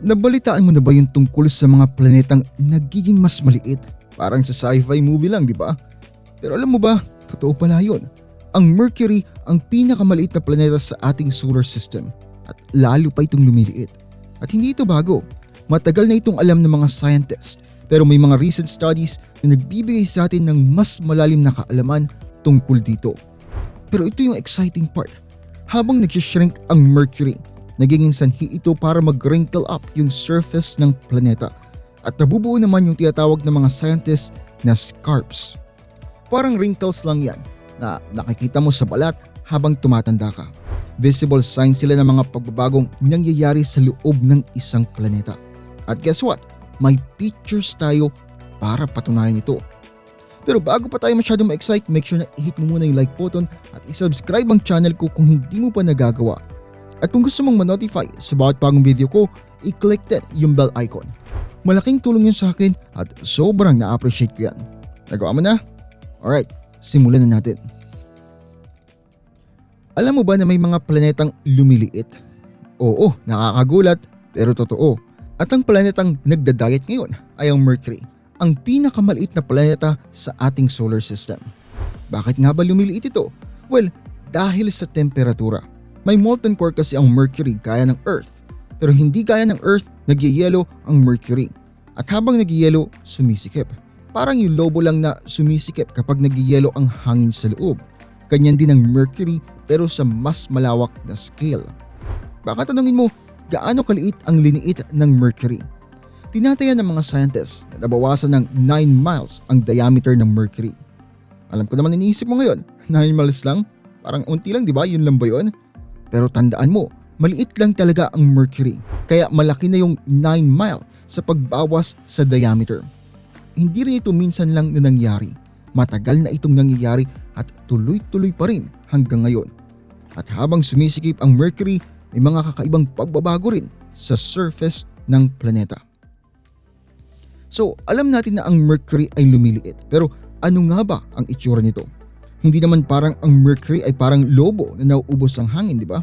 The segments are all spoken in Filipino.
Nabalitaan mo na ba yung tungkol sa mga planetang nagiging mas maliit? Parang sa sci-fi movie lang, di ba? Pero alam mo ba, totoo pala yun. Ang Mercury ang pinakamaliit na planeta sa ating solar system at lalo pa itong lumiliit. At hindi ito bago. Matagal na itong alam ng mga scientists pero may mga recent studies na nagbibigay sa atin ng mas malalim na kaalaman tungkol dito. Pero ito yung exciting part. Habang nagsishrink ang Mercury, nagiging sanhi ito para mag-wrinkle up yung surface ng planeta. At nabubuo naman yung tinatawag ng mga scientists na scarps. Parang wrinkles lang yan na nakikita mo sa balat habang tumatanda ka. Visible signs sila ng mga pagbabagong nangyayari sa loob ng isang planeta. At guess what? May pictures tayo para patunayan ito. Pero bago pa tayo masyadong ma-excite, make sure na i-hit mo muna yung like button at i-subscribe ang channel ko kung hindi mo pa nagagawa. At kung gusto mong ma-notify sa bawat bagong video ko, i-click din yung bell icon. Malaking tulong yun sa akin at sobrang na-appreciate ko yan. Nagawa mo na? Alright, simulan na natin. Alam mo ba na may mga planetang lumiliit? Oo, nakakagulat pero totoo. At ang planetang nagda-diet ngayon ay ang Mercury, ang pinakamaliit na planeta sa ating solar system. Bakit nga ba lumiliit ito? Well, dahil sa temperatura. May molten core kasi ang Mercury gaya ng Earth. Pero hindi gaya ng Earth, nagyayelo ang Mercury. At habang nagyayelo, sumisikip. Parang yung lobo lang na sumisikip kapag nagyayelo ang hangin sa loob. Ganyan din ang Mercury pero sa mas malawak na scale. Baka tanungin mo, gaano kaliit ang liniit ng Mercury? Tinatayan ng mga scientists na nabawasan ng 9 miles ang diameter ng Mercury. Alam ko naman iniisip mo ngayon, 9 miles lang? Parang unti lang di ba? Yun lang ba yun? Pero tandaan mo, maliit lang talaga ang Mercury. Kaya malaki na yung 9 mile sa pagbawas sa diameter. Hindi rin ito minsan lang na nangyari. Matagal na itong nangyayari at tuloy-tuloy pa rin hanggang ngayon. At habang sumisikip ang Mercury, may mga kakaibang pagbabago rin sa surface ng planeta. So, alam natin na ang Mercury ay lumiliit. Pero ano nga ba ang itsura nito? Hindi naman parang ang Mercury ay parang lobo na nauubos ang hangin, di ba?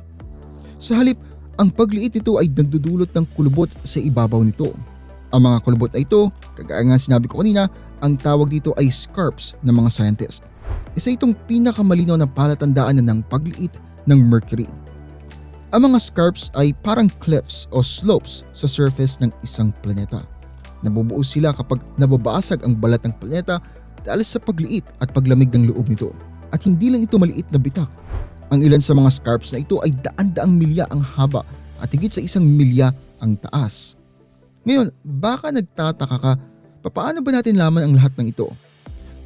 Sa halip, ang pagliit nito ay nagdudulot ng kulubot sa ibabaw nito. Ang mga kulubot na ito, kagaya nga sinabi ko kanina, ang tawag dito ay scarps ng mga scientist. Isa itong pinakamalinaw na palatandaan na ng pagliit ng Mercury. Ang mga scarps ay parang cliffs o slopes sa surface ng isang planeta. Nabubuo sila kapag nababasag ang balat ng planeta dahil sa pagliit at paglamig ng loob nito. At hindi lang ito maliit na bitak. Ang ilan sa mga scarps na ito ay daan-daang milya ang haba at higit sa isang milya ang taas. Ngayon, baka nagtataka ka, paano ba natin laman ang lahat ng ito?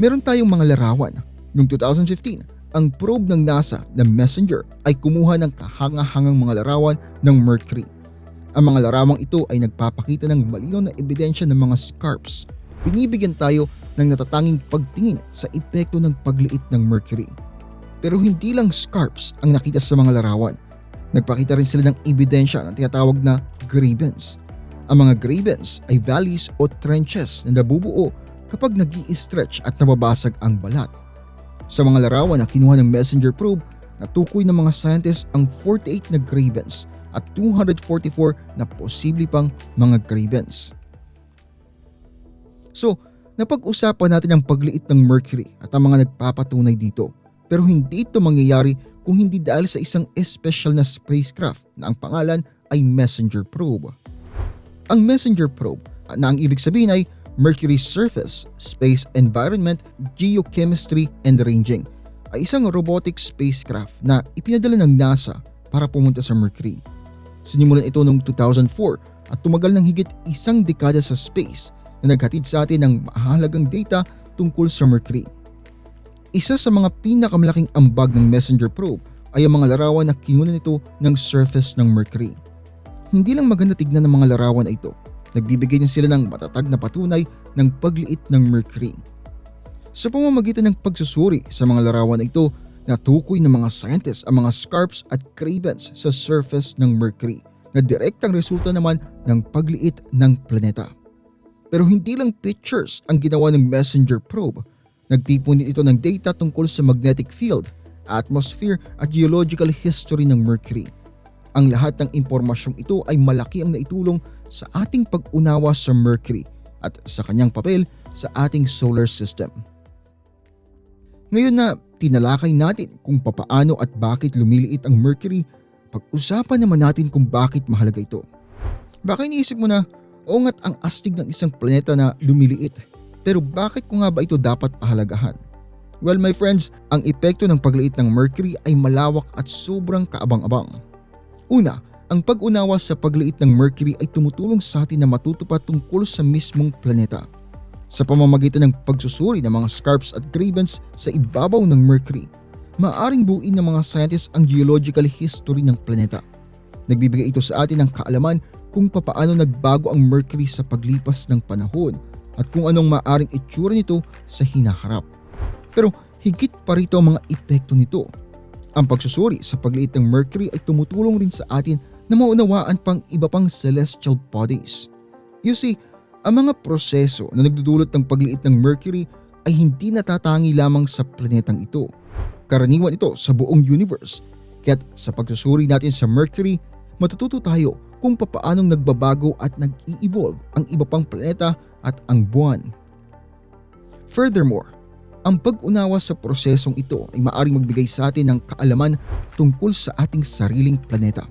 Meron tayong mga larawan. Noong 2015, ang probe ng NASA na Messenger ay kumuha ng kahanga-hangang mga larawan ng Mercury. Ang mga larawang ito ay nagpapakita ng malinaw na ebidensya ng mga scarps. Binibigyan tayo ng natatanging pagtingin sa epekto ng pagliit ng Mercury. Pero hindi lang scarps ang nakita sa mga larawan. Nagpakita rin sila ng ebidensya ng tinatawag na gravens. Ang mga gravens ay valleys o trenches na nabubuo kapag nag stretch at nababasag ang balat. Sa mga larawan na kinuha ng messenger probe, natukoy ng mga scientists ang 48 na gravens at 244 na posible pang mga gravens. So, napag-usapan natin ang pagliit ng Mercury at ang mga nagpapatunay dito. Pero hindi ito mangyayari kung hindi dahil sa isang special na spacecraft na ang pangalan ay Messenger Probe. Ang Messenger Probe na ang ibig sabihin ay Mercury Surface, Space Environment, Geochemistry and Ranging ay isang robotic spacecraft na ipinadala ng NASA para pumunta sa Mercury. Sinimulan ito noong 2004 at tumagal ng higit isang dekada sa space na naghatid sa atin ng mahalagang data tungkol sa Mercury. Isa sa mga pinakamalaking ambag ng Messenger probe ay ang mga larawan na kinunan nito ng surface ng Mercury. Hindi lang maganda tignan ng mga larawan na ito, nagbibigay din sila ng matatag na patunay ng pagliit ng Mercury. Sa pamamagitan ng pagsusuri sa mga larawan na ito, natukoy ng mga scientists ang mga scarps at cravens sa surface ng Mercury na direktang resulta naman ng pagliit ng planeta. Pero hindi lang pictures ang ginawa ng messenger probe. Nagtipon din ito ng data tungkol sa magnetic field, atmosphere at geological history ng Mercury. Ang lahat ng impormasyong ito ay malaki ang naitulong sa ating pag-unawa sa Mercury at sa kanyang papel sa ating solar system. Ngayon na tinalakay natin kung papaano at bakit lumiliit ang Mercury, pag-usapan naman natin kung bakit mahalaga ito. Baka iniisip mo na, o nga't ang astig ng isang planeta na lumiliit, pero bakit ko nga ba ito dapat pahalagahan? Well my friends, ang epekto ng pagliit ng Mercury ay malawak at sobrang kaabang-abang. Una, ang pag-unawa sa pagliit ng Mercury ay tumutulong sa atin na matuto pa tungkol sa mismong planeta. Sa pamamagitan ng pagsusuri ng mga scarps at gravens sa ibabaw ng Mercury, maaring buuin ng mga scientists ang geological history ng planeta. Nagbibigay ito sa atin ng kaalaman kung papaano nagbago ang Mercury sa paglipas ng panahon at kung anong maaring itsura nito sa hinaharap. Pero higit pa rito ang mga epekto nito. Ang pagsusuri sa pagliit ng Mercury ay tumutulong rin sa atin na maunawaan pang iba pang celestial bodies. You see, ang mga proseso na nagdudulot ng pagliit ng Mercury ay hindi natatangi lamang sa planetang ito. Karaniwan ito sa buong universe. Kaya't sa pagsusuri natin sa Mercury, matututo tayo kung papaanong nagbabago at nag-i-evolve ang iba pang planeta at ang buwan. Furthermore, ang pag-unawa sa prosesong ito ay maaring magbigay sa atin ng kaalaman tungkol sa ating sariling planeta.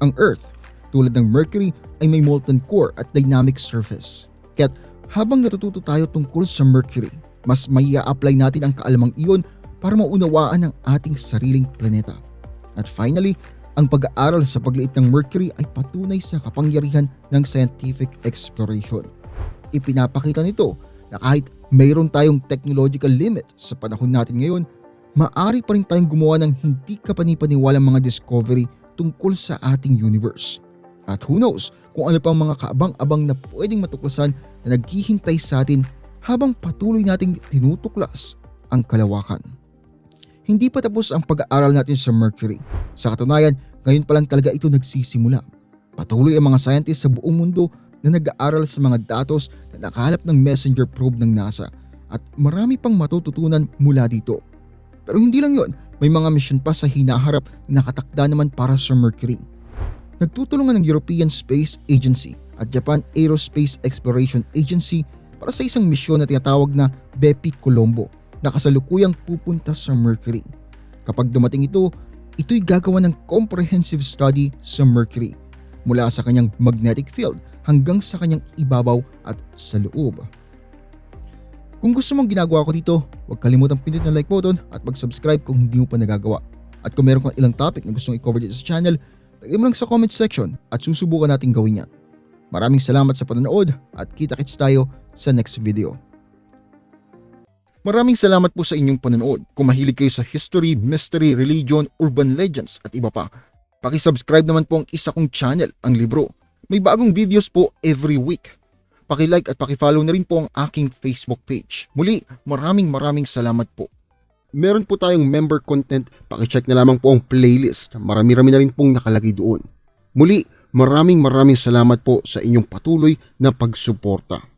Ang Earth, tulad ng Mercury, ay may molten core at dynamic surface. Kaya't habang natututo tayo tungkol sa Mercury, mas may apply natin ang kaalamang iyon para maunawaan ang ating sariling planeta. At finally, ang pag-aaral sa pagliit ng Mercury ay patunay sa kapangyarihan ng scientific exploration. Ipinapakita nito na kahit mayroon tayong technological limit sa panahon natin ngayon, maari pa rin tayong gumawa ng hindi kapanipaniwalang mga discovery tungkol sa ating universe. At who knows kung ano pang mga kaabang-abang na pwedeng matuklasan na naghihintay sa atin habang patuloy nating tinutuklas ang kalawakan. Hindi pa tapos ang pag-aaral natin sa Mercury. Sa katunayan, ngayon pa lang talaga ito nagsisimula. Patuloy ang mga scientists sa buong mundo na nag-aaral sa mga datos na nakahalap ng messenger probe ng NASA at marami pang matututunan mula dito. Pero hindi lang yon, may mga mission pa sa hinaharap na nakatakda naman para sa Mercury. Nagtutulungan ng European Space Agency at Japan Aerospace Exploration Agency para sa isang misyon na tinatawag na BEPI Colombo na kasalukuyang pupunta sa Mercury. Kapag dumating ito, ito'y gagawa ng comprehensive study sa Mercury mula sa kanyang magnetic field hanggang sa kanyang ibabaw at sa loob. Kung gusto mong ginagawa ko dito, huwag kalimutang pindutin ang like button at mag-subscribe kung hindi mo pa nagagawa. At kung meron kang ilang topic na gustong i-cover dito sa channel, lagay mo lang sa comment section at susubukan natin gawin yan. Maraming salamat sa panonood at kita-kits tayo sa next video. Maraming salamat po sa inyong panonood. Kung mahilig kayo sa history, mystery, religion, urban legends at iba pa, pakisubscribe naman po ang isa kong channel, ang Libro. May bagong videos po every week. Pakilike at pakifollow na rin po ang aking Facebook page. Muli, maraming maraming salamat po. Meron po tayong member content, pakicheck na lamang po ang playlist. Marami-rami na rin pong nakalagay doon. Muli, maraming maraming salamat po sa inyong patuloy na pagsuporta.